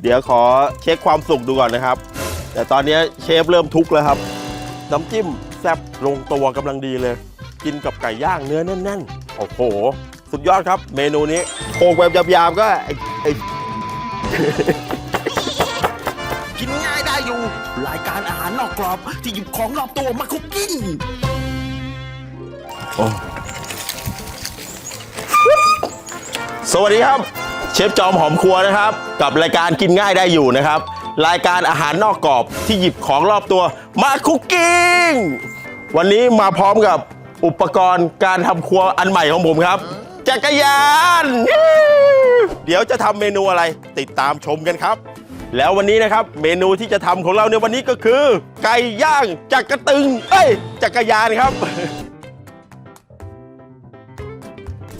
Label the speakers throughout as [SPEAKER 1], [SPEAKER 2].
[SPEAKER 1] เดี๋ยวขอเช็คความสุกดูก่อนนะครับ แต่ตอนนี้เชฟเริ่มทุกข์แล้วครับ น้ำจิ้มแซ่บลงตัวกำลังดีเลย กินกับไก่ย่างเนื้อแน่นๆ โอ้โห สุดยอดครับ เมนูนี้โคกแบบยาบๆก็ไอ้ไอ้
[SPEAKER 2] กินง่ายได้อยู่ รายการอาหารนอกกรอบที่หยิบของรอบตัวมาคุกกิ้ง
[SPEAKER 1] สวัสดีครับ เชฟจอมหอมครัวนะครับ กับรายการกินง่ายได้อยู่นะครับ รายการอาหารนอกกรอบที่หยิบของรอบตัวมาคุกกิ้งวันนี้มาพร้อมกับอุปกรณ์การทำครัวอันใหม่ของผมครับ จักรยาน เดี๋ยวจะทำเมนูอะไรติดตามชมกันครับ แล้ววันนี้นะครับเมนูที่จะทำของเราในวันนี้ก็คือ ไก่ย่างจักรตึงเอ้ยจักรยานครับ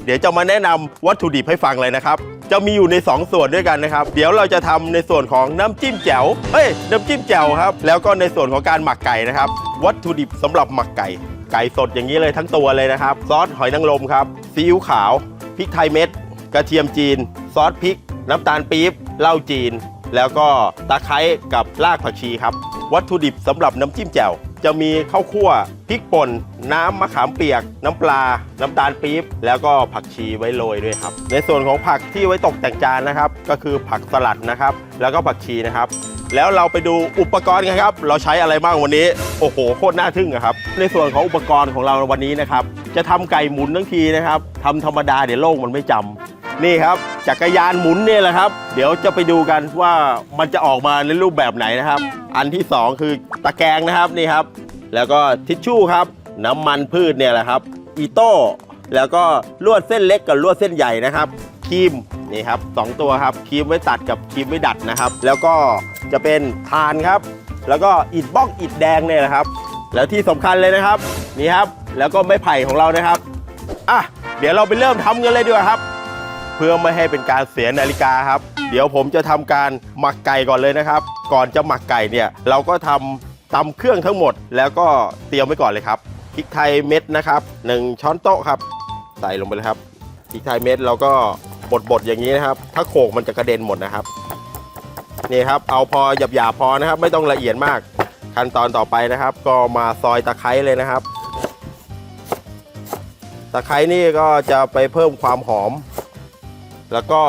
[SPEAKER 1] เดี๋ยวจะมาแนะนำวัตถุดิบให้ฟังเลยนะครับ จะมีอยู่ใน 2 ส่วนด้วยกันนะครับ เดี๋ยวเราจะทำในส่วนของน้ำจิ้มแจ่วเฮ้ยน้ำจิ้มแจ่วครับ แล้วก็ในส่วนของการหมักไก่นะครับ วัตถุดิบสำหรับหมักไก่ ไก่สดอย่างนี้เลยทั้งตัวเลยนะครับ ซอสหอยนางรมครับซีอิ๊วขาวพริกไทยเม็ด กระเทียมจีน ซอสพริก น้ำตาลปี๊บเหล้าจีน แล้วก็ตะไคร้กับรากผักชีครับ วัตถุดิบสำหรับน้ำจิ้มแจ่ว จะมีข้าวคั่วพริกป่น น้ำมะขามเปียก น้ำปลา น้ำตาลปี๊บ แล้วก็ผักชีไว้โรยด้วยครับ ในส่วนของผักที่ไว้ตกแต่งจานนะครับ ก็คือผักสลัดนะครับ แล้วก็ผักชีนะครับ แล้วเราไปดูอุปกรณ์กันครับ เราใช้อะไรบ้างวันนี้ โอ้โห โคตรน่าทึ่งครับ ในส่วนของอุปกรณ์ของเราวันนี้นะครับ จะทำไก่หมุนทั้งทีนะครับทำธรรมดาเดี๋ยวโลกมันไม่จำ นี่ครับจักรยานหมุนเนี่ยแหละครับ เดี๋ยวจะไปดูกันว่ามันจะออกมาในรูปแบบไหนนะครับ อันที่สองคือตะแกรงนะครับนี่ครับ แล้วก็ทิชชู่ครับ น้ำมันพืชเนี่ยแหละครับอีโต้แล้วก็ลวดเส้นเล็กกับลวดเส้นใหญ่นะครับครีมนี่ครับสองตัวครับครีมไว้ตัดกับครีมไว้ดัดนะครับ แล้วก็จะเป็นทานครับ แล้วก็อิฐบล็อกอิฐแดงเนี่ยแหละครับ แล้วที่สำคัญเลยนะครับนี่ครับ แล้วก็ไม้ไผ่ของเรานะครับอะเดี๋ยวเราไปเริ่มทำกันเลยดีกว่าครับ พื่อไม่ให้เป็นการเสียนาฬิกาครับ เดี๋ยวผมจะทำการหมักไก่ก่อนเลยนะครับ ก่อนจะหมักไก่เนี่ยเราก็ทำตำเครื่องทั้งหมด แล้วก็เตรียมไว้ก่อนเลยครับพริกไทยเม็ดนะครับ 1 ช้อนโต๊ะครับ ใส่ลงไปเลยครับพริกไทยเม็ดเราก็บดๆอย่างนี้นะครับ ถ้าโขกมันจะกระเด็นหมดนะครับนี่ครับเอาพอหยาบๆพอนะครับ ไม่ต้องละเอียดมาก ขั้นตอนต่อไปนะครับ ก็มาซอยตะไคร้เลยนะครับตะไคร้นี่ก็จะไปเพิ่มความหอม แล้วก็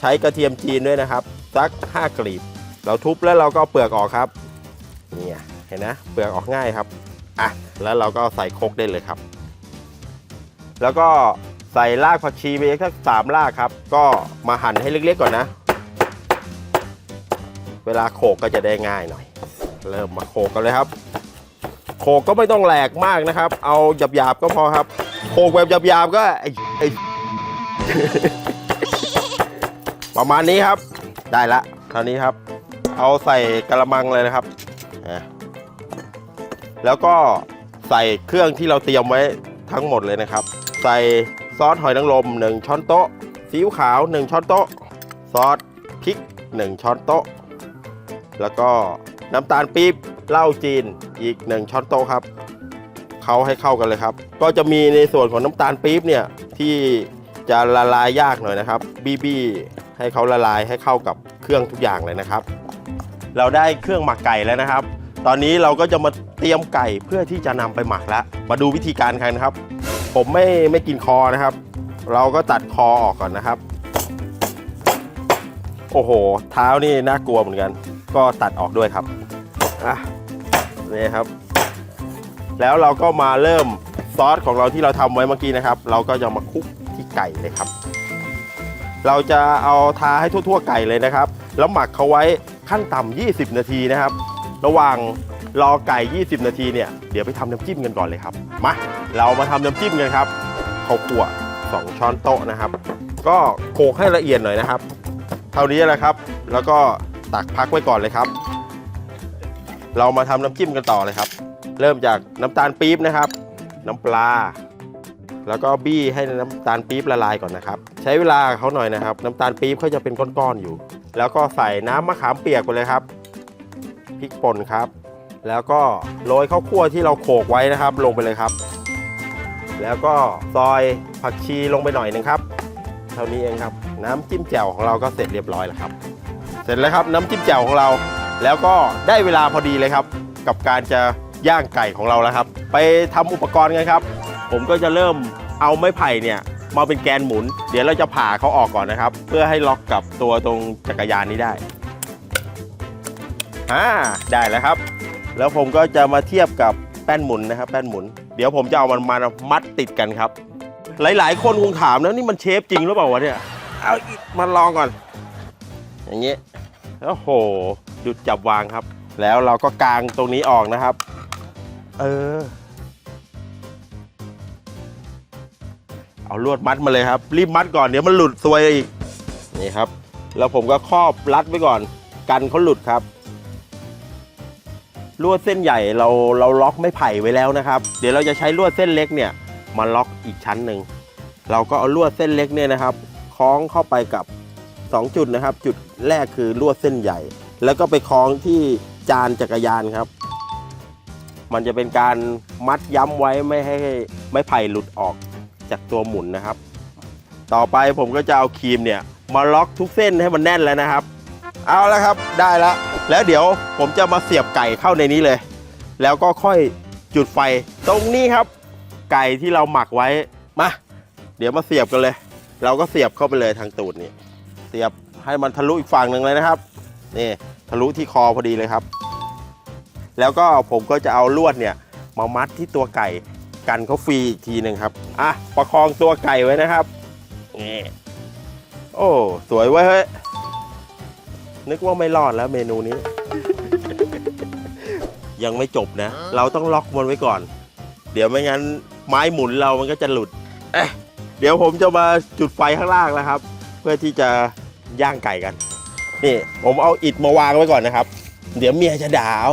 [SPEAKER 1] ใช้กระเทียมจีนด้วยนะครับสัก5กลีบ เราทุบแล้วเราก็เปลือกออกครับเนี่ยเห็นนะเปลือกออกง่ายครับอะแล้วเราก็ใส่โคกได้เลยครับ แล้วก็ใส่รากผักชีไปสักสามรากครับ ก็มาหั่นให้เล็กๆก่อนนะ เวลาโขกก็จะได้ง่ายหน่อย เริ่มมาโขกกันเลยครับ โขกก็ไม่ต้องแหลกมากนะครับ เอาหยาบๆก็พอครับ โขกแบบหยาบๆก็ไอ้ไอ้ ประมาณนี้ครับ ได้ละเท่านี้ครับ เอาใส่กระมังเลยนะครับ แล้วก็ใส่เครื่องที่เราเตรียมไว้ทั้งหมดเลยนะครับ ใส่ซอสหอยนางรม1ช้อนโต๊ะซีอิ๊วขาว 1 ช้อนโต๊ะ ซอสพริก 1 ช้อนโต๊ะ แล้วก็น้ำตาลปี๊บเหล้าจีนอีก 1 ช้อนโต๊ะครับเขาให้เข้ากันเลยครับ ก็จะมีในส่วนของน้ำตาลปี๊บเนี่ยที่จะละลายยากหน่อยนะครับ บีบี ให้เขาละลายให้เข้ากับเครื่องทุกอย่างเลยนะครับ เราได้เครื่องหมักไก่แล้วนะครับ ตอนนี้เราก็จะมาเตรียมไก่เพื่อที่จะนำไปหมักแล้ว มาดูวิธีการกันนะครับ ผมไม่ไม่กินคอนะครับ เราก็ตัดคอออกก่อนนะครับ โอ้โห เท้านี่น่ากลัวเหมือนกัน ก็ตัดออกด้วยครับอะนี่ครับ แล้วเราก็มาเริ่มซอสของเราที่เราทำไว้เมื่อกี้นะครับ เราก็จะมาคลุกที่ไก่เลยครับ เราจะเอาทาให้ทั่ว ๆ ไก่เลยนะครับ แล้วหมักเขาไว้ขั้นต่ำ20 นาทีนะครับ ระหว่างรอไก่ 20 นาทีเนี่ยเดี๋ยวไปทำน้ำจิ้มกันก่อนเลยครับมาเรามาทำน้ำจิ้มกันครับข้าวคั่ว2 ช้อนโต๊ะนะครับ ก็โขลกให้ละเอียดหน่อยนะครับ เท่านี้แหละครับ แล้วก็ตักพักไว้ก่อนเลยครับ เรามาทำน้ำจิ้มกันต่อเลยครับ เริ่มจากน้ำตาลปี๊บนะครับ น้ำปลา แล้วก็บี้ให้น้ำตาลปี๊บละลายก่อนนะครับ ช้เวลาเขาหน่อยนะครับ น้ำตาลปี๊บเขาจะเป็นก้อนๆอยู่ แล้วก็ใส่น้ำมะขามเปียกไปเลยครับพริกป่นครับ แล้วก็โรยข้าวคั่วที่เราโขกไว้นะครับ ลงไปเลยครับ แล้วก็ซอยผักชีลงไปหน่อยนึงครับ เท่านี้เองครับ น้ำจิ้มแจ่วของเราก็เสร็จเรียบร้อยแล้วครับ เสร็จแล้วครับน้ำจิ้มแจ่วของเรา แล้วก็ได้เวลาพอดีเลยครับ กับการจะย่างไก่ของเราแล้วครับ ไปทำอุปกรณ์กันครับ ผมก็จะเริ่มเอาไม้ไผ่เนี่ย มาเป็นแกนหมุน เดี๋ยวเราจะผ่าเขาออกก่อนนะครับ เพื่อให้ล็อกกับตัวตรงจักรยานนี้ได้อ่าได้แล้วครับ แล้วผมก็จะมาเทียบกับแป้นหมุนนะครับ แป้นหมุน เดี๋ยวผมจะเอามันมามัดติดกันครับ หลาย ๆ คนคงถามนะนี่มันเชฟจริงหรือเปล่าวะเนี่ยเอามาลองก่อน อย่างนี้ยโอ้โหหยุดจับวางครับ แล้วเราก็กางตรงนี้ออกนะครับ เออ เอาลวดมัดมาเลยครับ รีบมัดก่อนเดี๋ยวมันหลุดซวยอีกนี่ครับ แล้วผมก็ครอบรัดไว้ก่อน กันเขาหลุดครับลวดเส้นใหญ่เราเราล็อกไม่ไผ่ไว้แล้วนะครับ เดี๋ยวเราจะใช้ลวดเส้นเล็กเนี่ยมาล็อกอีกชั้นหนึ่งเราก็เอาลวดเส้นเล็กเนี่ยนะครับ คล้องเข้าไปกับ 2 จุดนะครับ จุดแรกคือลวดเส้นใหญ่ แล้วก็ไปคล้องที่จานจักรยานครับ มันจะเป็นการมัดย้ำไว้ไม่ให้ไม้ไผ่หลุดออก จากตัวหมุนนะครับ ต่อไปผมก็จะเอาครีมเนี่ยมาล็อกทุกเส้นให้มันแน่นแล้วนะครับ เอาแล้วครับได้แล้วแล้วเดี๋ยวผมจะมาเสียบไก่เข้าในนี้เลย แล้วก็ค่อยจุดไฟตรงนี้ครับ ไก่ที่เราหมักไว้มาเดี๋ยวมาเสียบกันเลย เราก็เสียบเข้าไปเลยทางตูดนี่เสียบให้มันทะลุอีกฝั่งหนึ่งเลยนะครับนี่ทะลุที่คอพอดีเลยครับ แล้วก็ผมก็จะเอาลวดเนี่ยมามัดที่ตัวไก่ กันเขาฟรีอีกทีหนึ่งครับ อะ ประคองตัวไก่ไว้นะครับนี่โอ้ สวยไว้ยเฮ้ย นึกว่าไม่รอดแล้วเมนูนี้ ยังไม่จบนะ เราต้องล็อกมันไว้ก่อน เดี๋ยวไม่งั้นไม้หมุนเรามันก็จะหลุด เอ๊ะ เดี๋ยวผมจะมาจุดไฟข้างล่างแล้วครับ เพื่อที่จะย่างไก่กัน นี่ ผมเอาอิฐมาวางไว้ก่อนนะครับ เดี๋ยวเมียจะด่าเอา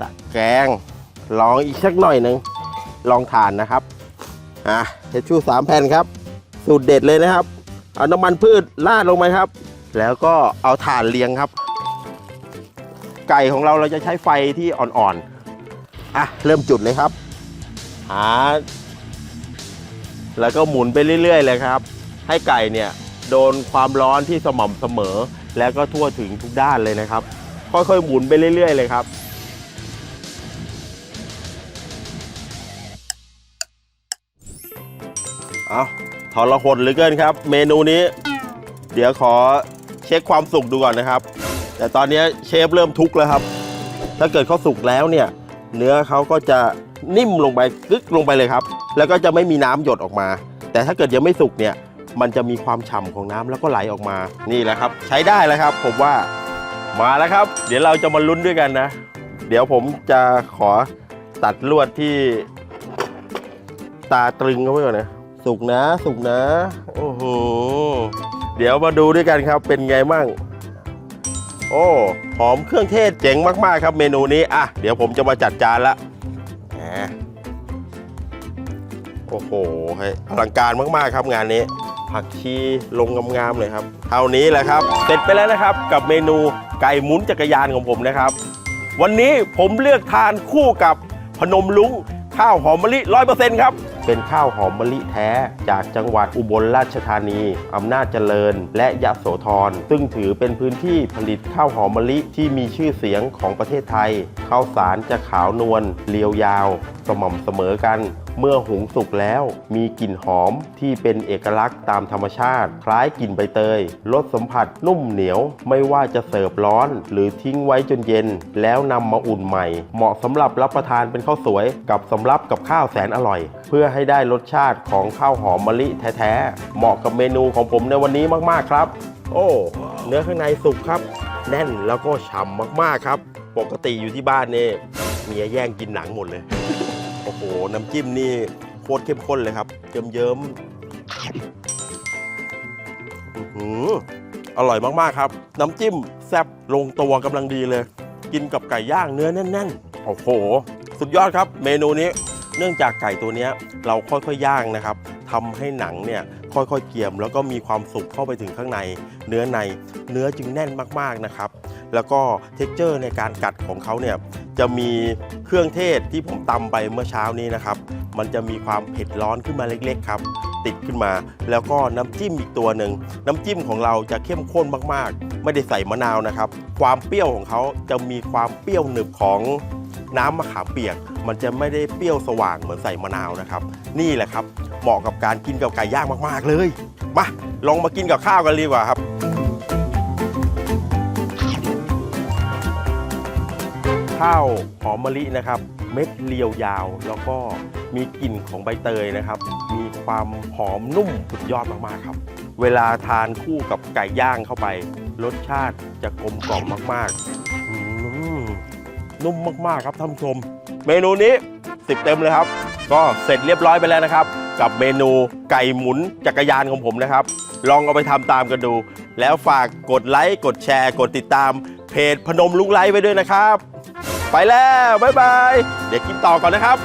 [SPEAKER 1] ตะแกรงลองอีกสักหน่อยหนึ่ง ลองทานนะครับอะเทชชู่สามแผ่นครับ สูตรเด็ดเลยนะครับ เอาน้ำมันพืชราดลงไปครับ แล้วก็เอาถ่านเรียงครับ ไก่ของเราเราจะใช้ไฟที่อ่อนๆอะเริ่มจุดเลยครับหาแล้วก็หมุนไปเรื่อยๆเลยครับ ให้ไก่เนี่ยโดนความร้อนที่สม่ำเสมอ แล้วก็ทั่วถึงทุกด้านเลยนะครับ ค่อยๆหมุนไปเรื่อยๆเลยครับ เอาทรหดเหลือเกินครับ เมนูนี้ เดี๋ยวขอเช็คความสุกดูก่อนนะครับ แต่ตอนนี้เชฟเริ่มทุกข์แล้วครับ ถ้าเกิดเขาสุกแล้วเนี่ย เนื้อเขาก็จะนิ่มลงไปกึกลงไปเลยครับ แล้วก็จะไม่มีน้ำหยดออกมา แต่ถ้าเกิดยังไม่สุกเนี่ย มันจะมีความฉ่ำของน้ำแล้วก็ไหลออกมา นี่แหละครับ ใช้ได้แล้วครับ ผมว่า มาแล้วครับ เดี๋ยวเราจะมาลุ้นด้วยกันนะ เดี๋ยวผมจะขอตัดลวดที่ตาตรึงเขาไว้ก่อนนะ สุกนะสุกนะ โอ้โห เดี๋ยวมาดูด้วยกันครับเป็นไงมั่ง โอ้หอมเครื่องเทศเจ๋งมากๆครับเมนูนี้ อะ เดี๋ยวผมจะมาจัดจานละโอ้โหอลังการมากๆครับงานนี้ ผักชีลงงามๆเลยครับเท่านี้แหละครับ เสร็จไปแล้วนะครับกับเมนูไก่หมุนจักรยานของผมนะครับ วันนี้ผมเลือกทานคู่กับพนมลุงข้าวหอมมะลิร้อยเปอร์เซ็นต์ครับ เป็นข้าวหอมมะลิแท้ จากจังหวัดอุบลราชธานี อำนาจเจริญ และยะโสธร ซึ่งถือเป็นพื้นที่ผลิตข้าวหอมมะลิที่มีชื่อเสียงของประเทศไทย ข้าวสารจะขาวนวลเรียวยาว สม่ำเสมอกัน เมื่อหุงสุกแล้ว มีกลิ่นหอมที่เป็นเอกลักษณ์ตามธรรมชาติ คล้ายกลิ่นใบเตยรสสัมผัสนุ่มเหนียว ไม่ว่าจะเสิร์ฟร้อน หรือทิ้งไว้จนเย็น แล้วนำมาอุ่นใหม่ เหมาะสำหรับรับประทานเป็นข้าวสวย กับสำรับกับข้าวแสนอร่อย เพื่อให้ได้รสชาติของข้าวหอมมะลิแท้ๆเหมาะกับเมนูของผมในวันนี้มากๆครับ โอ้ เนื้อข้างในสุกครับ แน่นแล้วก็ฉ่ำมากๆครับ ปกติอยู่ที่บ้านเนี่ยเมียแย่งกินหนังหมดเลย โอ้โห น้ำจิ้มนี่โคตรเข้มข้นเลยครับเยิ้มๆอร่อยมากๆครับ น้ำจิ้มแซ่บลงตัวกำลังดีเลย กินกับไก่ย่างเนื้อแน่นๆ โอ้โห สุดยอดครับ เมนูนี้ เนื่องจากไก่ตัวนี้เราค่อยๆย่างนะครับทำให้หนังเนี่ยค่อยๆเกรียม แล้วก็มีความสุกเข้าไปถึงข้างใน เนื้อในเนื้อจึงแน่นมากๆนะครับ แล้วก็เท็กเจอร์ในการกัดของเขาเนี่ย จะมีเครื่องเทศที่ผมตำไปเมื่อเช้านี้นะครับ มันจะมีความเผ็ดร้อนขึ้นมาเล็กๆครับ ติดขึ้นมา แล้วก็น้ำจิ้มอีกตัวหนึ่งน้ำจิ้มของเราจะเข้มข้นมากๆ ไม่ได้ใส่มะนาวนะครับ ความเปรี้ยวของเขาจะมีความเปรี้ยวหนึบของน้ำมะขามเปียก มันจะไม่ได้เปรี้ยวสว่างเหมือนใส่มะนาวนะครับ นี่แหละครับ เหมาะกับการกินกับไก่ย่างมากๆเลย มาลองมากินกับข้าวกันดีกว่าครับ ข้าวหอมมะลินะครับ เม็ดเรียวยาว แล้วก็มีกลิ่นของใบเตยนะครับ มีความหอมนุ่มสุดยอดมากๆครับ เวลาทานคู่กับไก่ย่างเข้าไป รสชาติจะกลมกล่อมมากๆอืมนุ่มมากๆครับท่านผู้ชม เมนูนี้สิบเต็มเลยครับ ก็เสร็จเรียบร้อยไปแล้วนะครับ กับเมนูไก่หมุนจักรยานของผมนะครับ ลองเอาไปทำตามกันดู แล้วฝากกดไลค์กดแชร์ กดติดตามเพจพนมลุงไลฟ์ไว้ด้วยนะครับ ไปแล้วบ๊ายบาย เดี๋ยวกินต่อก่อนนะครับ